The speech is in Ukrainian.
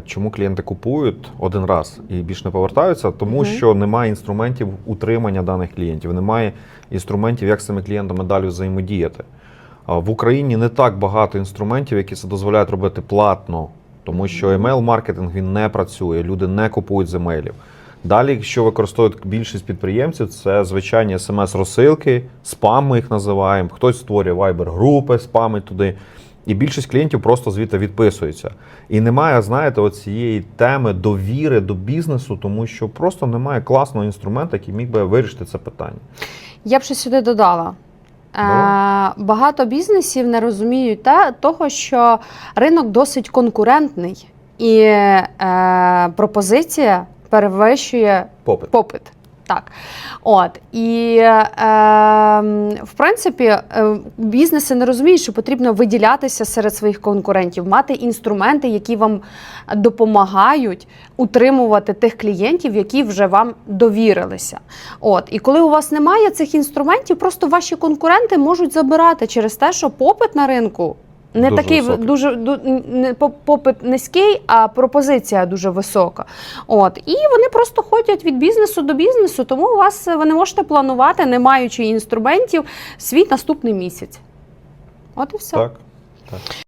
Чому клієнти купують один раз і більше не повертаються? Тому Мгм. що немає інструментів утримання даних клієнтів, немає інструментів, як з цими клієнтами далі взаємодіяти. В Україні не так багато інструментів, які це дозволяють робити платно, тому що email-маркетинг він не працює, люди не купують з емейлів. Далі, що використовують більшість підприємців, це звичайні смс-розсилки, спам ми їх називаємо. Хтось створює вайбер-групи, спамить туди. І більшість клієнтів просто звідти відписується. І немає, знаєте, цієї теми довіри до бізнесу, тому що просто немає класного інструменту, який міг би вирішити це питання. Я б ще сюди додала. Е, багато бізнесів не розуміють те, того, що ринок досить конкурентний, і е, пропозиція перевищує Попит. попит. Так. От. І е, в принципі е, бізнеси не розуміють, що потрібно виділятися серед своїх конкурентів, мати інструменти, які вам допомагають утримувати тих клієнтів, які вже вам довірилися. От. І коли у вас немає цих інструментів, просто ваші конкуренти можуть забирати через те, що попит на ринку. Не Дуже такий високий. дуже ду- не попит низький, а пропозиція дуже висока. От і вони просто ходять від бізнесу до бізнесу, тому у вас ви не можете планувати, не маючи інструментів, свій наступний місяць. От і все. Так. так.